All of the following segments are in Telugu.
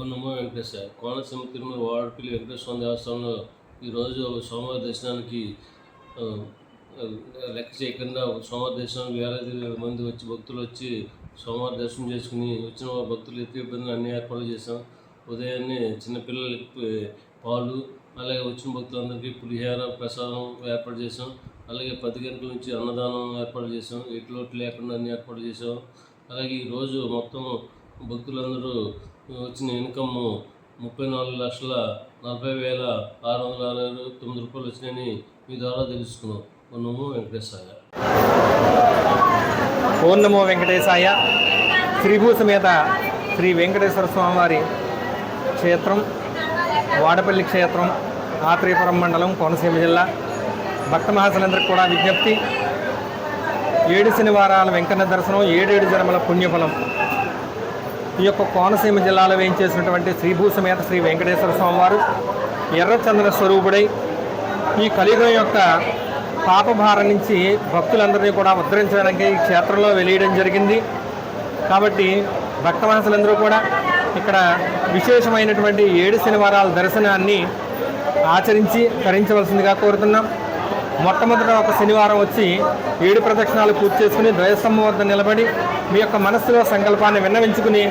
నమో వెంకటేశ్వర. కోనసీమ తిరుమల వాడపల్లి వెంకటేశ్వర స్వామి దేవస్థానంలో ఈరోజు సోమవారి దర్శనానికి లెక్క చేయకుండా సోమవార దర్శనానికి వేలాది మంది వచ్చి భక్తులు వచ్చి సోమవారి దర్శనం చేసుకుని వచ్చిన భక్తులు ఎత్తి ఇబ్బందులు అన్ని ఏర్పాట్లు చేసాం ఉదయాన్నే చిన్నపిల్లలకి పాలు అలాగే వచ్చిన భక్తులందరికీ పులిహార ప్రసాదం ఏర్పాటు చేసాం అలాగే పది గంటల నుంచి అన్నదానం ఏర్పాటు చేసాం ఎట్లోట్లు లేకుండా అన్ని ఏర్పాటు చేసాం అలాగే ఈరోజు మొత్తం భక్తులందరూ వచ్చిన ఇన్కమ్ ముప్పై నాలుగు లక్షల నలభై వేల ఆరు వందల అరవై తొమ్మిది రూపాయలు వచ్చినాయని మీ ద్వారా తెలుసుకున్నాం. నమో వెంకటేశ్వర ఓం నమో వెంకటేశాయ. శ్రీభూ సమేత శ్రీ వెంకటేశ్వర స్వామివారి క్షేత్రం వాడపల్లి క్షేత్రం ఆత్రేయపురం మండలం కోనసీమ జిల్లా. భక్త మహాశలందరికీ కూడా విజ్ఞప్తి. ఏడు శనివారాల వెంకన్న దర్శనం ఏడేడు జన్మల పుణ్యఫలం. ఈ యొక్క కోనసీమ జిల్లాలో వేయించేసినటువంటి శ్రీభూసమేత శ్రీ వెంకటేశ్వర స్వామివారు ఎర్రచంద్ర స్వరూపుడై ఈ కలియుగం యొక్క పాపభారం నుంచి భక్తులందరినీ కూడా ఉద్ధరించడానికి ఈ క్షేత్రంలో వెలియడం జరిగింది. కాబట్టి భక్తవాసులందరూ కూడా ఇక్కడ విశేషమైనటువంటి ఏడు శనివారాల దర్శనాన్ని ఆచరించి తరించవలసిందిగా కోరుతున్నాం. మొట్టమొదట ఒక శనివారం వచ్చి ఏడు ప్రదక్షిణాలు పూర్తి చేసుకుని ద్వయస్తంభం వద్ద నిలబడి మీ యొక్క మనస్సులో సంకల్పాన్ని విన్నవించుకుని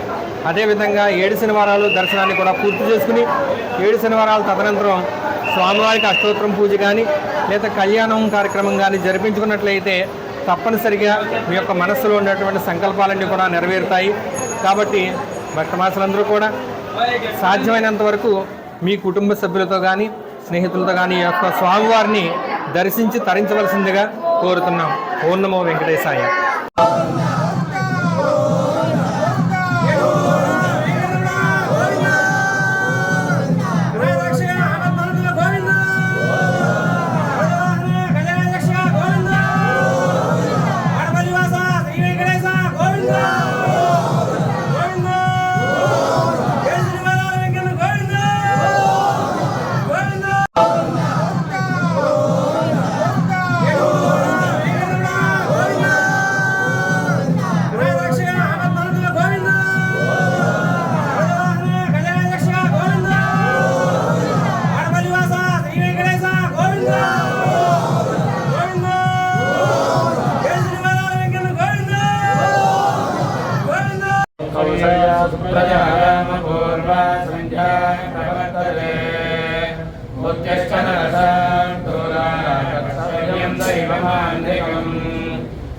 అదేవిధంగా ఏడు శనివారాలు దర్శనాన్ని కూడా పూర్తి చేసుకుని ఏడు శనివారాల తదనంతరం స్వామివారికి అష్టోత్తరం పూజ కానీ లేదా కళ్యాణం కార్యక్రమం కానీ జరిపించుకున్నట్లయితే తప్పనిసరిగా మీ యొక్క మనస్సులో ఉన్నటువంటి సంకల్పాలన్నీ కూడా నెరవేరుతాయి. కాబట్టి భక్తమాసులందరూ కూడా సాధ్యమైనంత వరకు మీ కుటుంబ సభ్యులతో కానీ స్నేహితులతో కానీ ఈ యొక్క స్వామివారిని దర్శించి తరించవలసిందిగా కోరుతున్నాం. ఓం నమో వెంకటేశాయ. Yeah.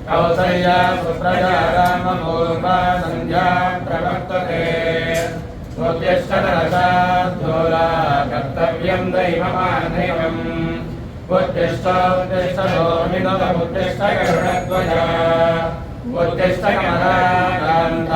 కౌసల్యా సుప్రజా రామపూర్వా సంధ్యా ప్రవర్తతే ఉత్తిష్టరసార్థోలా కర్తవ్యం దైవమాధేయం ఉత్తిష్ట ఉత్తిష్ట గోవిందముత్తిష్ట గరుడధ్వజ ఉత్తిష్ట కమలాకాంత